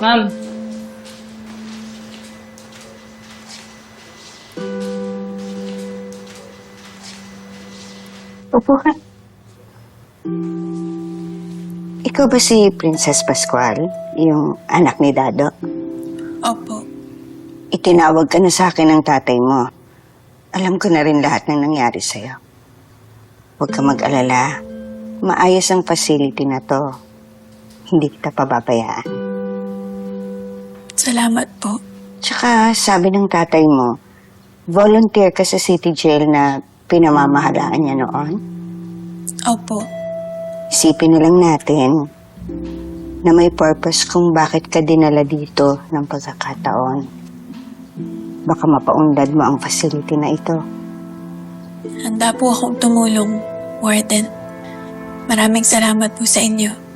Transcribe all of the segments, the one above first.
Ma'am. Upo ka. Ikaw ba si Princess Pascual, yung anak ni Dado? Opo. Itinawag ka na sa akin ng tatay mo. Alam ko na rin lahat ng nangyari sa'yo. Huwag ka mag-alala. Maayos ang facility na to. Hindi kita pababayaan. Salamat po. Tsaka sabi ng tatay mo, volunteer ka sa city jail na pinamamahalaan niya noon. Opo. Isipin na lang natin na may purpose kung bakit ka dinala dito ng pagkakataon. Baka mapaunlad mo ang facility na ito. Handa po akong tumulong, Warden. Maraming salamat po sa inyo.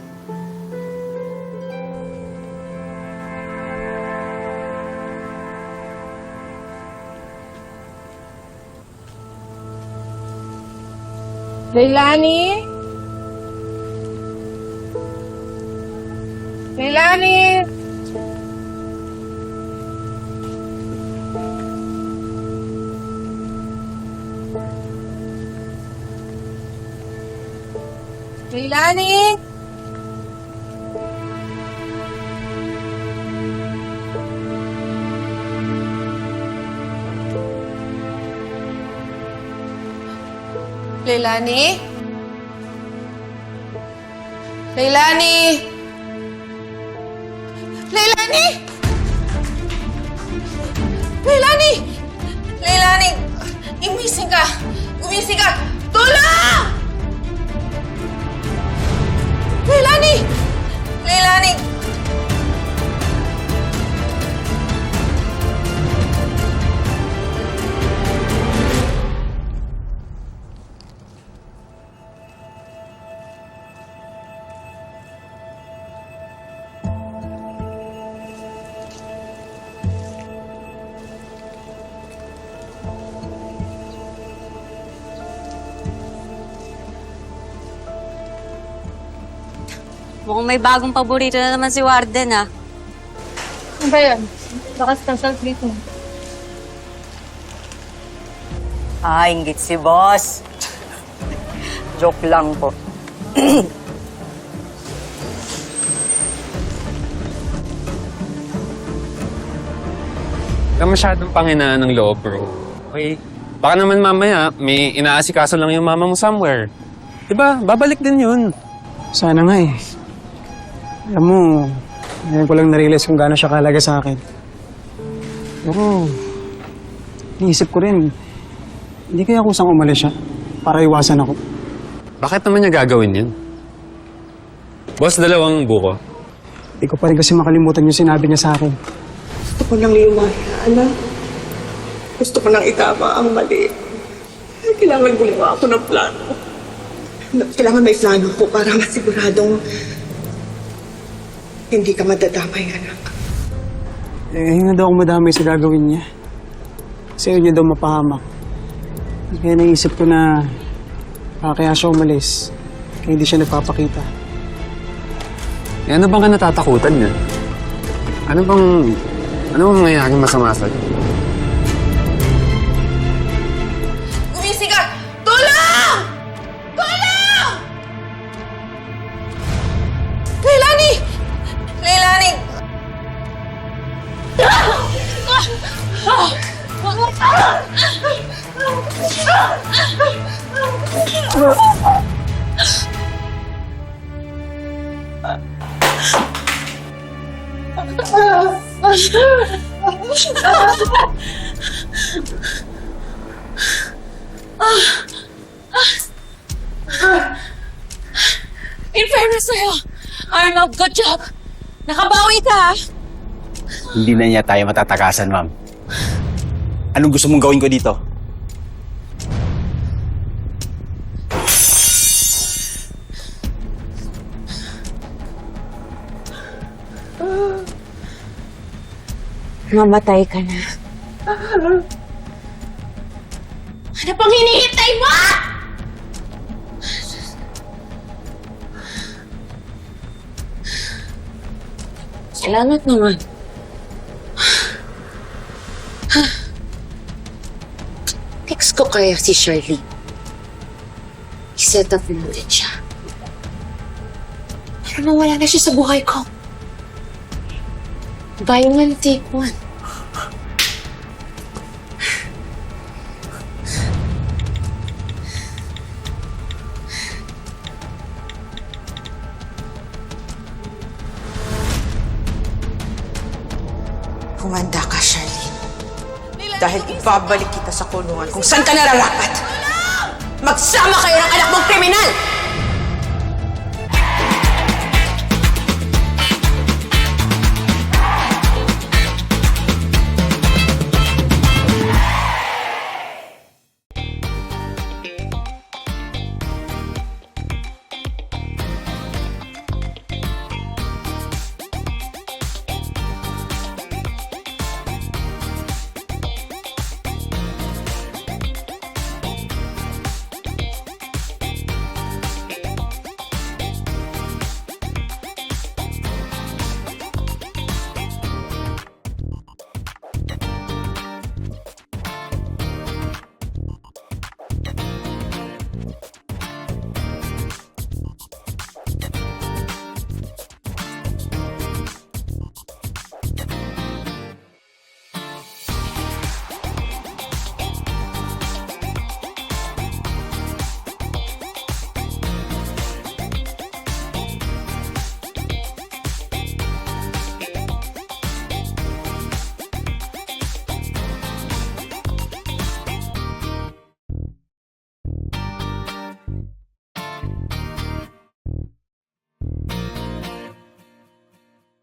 Leilani? Leilani? Leilani? Leilani? Leilani! Leilani! Leilani! Leilani! Gumising ka! Gumising ka! Tulong! Mukhang may bagong paborito na naman si Warden, ah. Ano ba yan? Lakas ng salplit mo. Ah, inggit si boss. Joke lang po. Ka masyadong panginaan ng loob, bro. Okay? Baka naman mamaya, may inaasikaso lang yung mama mo somewhere. Diba? Babalik din yun. Sana nga eh. Alam mo, ngayon ko lang narealize kung gaano siya kahalaga sa akin. Pero, iniisip ko rin, hindi kaya kusang umalis siya para iwasan ako. Bakit naman niya gagawin yun? Boss, dalawang buko. Hindi ko pa rin kasi makalimutan yung sinabi niya sa akin. Gusto ko nang lumayana. Gusto ko nang itama ang mali. Kailangan gumawa ako ng plano. Kailangan may plano po para masiguradong hindi ka madadamay, anak. Eh, hindi na daw ako madamay sa gagawin niya. Kasi yun niya daw mapahamak. Kaya naisip ko na baka kaya siya umalis. Kaya hindi siya nagpapakita. Eh, ano bang ka natatakutan niya? Ano bang... Ano bang mangyayaring masama sa'yo? In fairness sa'yo, Arnold, good job. Nakabawi ka, ha? Hindi na niya tayo matatakasan, ma'am. Anong gusto mong gawin ko dito? Mamatay ka na. Ano pang hinihintay mo? Salamat naman. Text ko kaya si Shirley. I-set up mo ulit siya. Para mawala na siya sa buhay ko. Buy one, take one. Humanda ka, Charlene. Dahil ibabalik kita sa kulungan kung saan ka nararapat. Magsama kayo ng anak mong kriminal!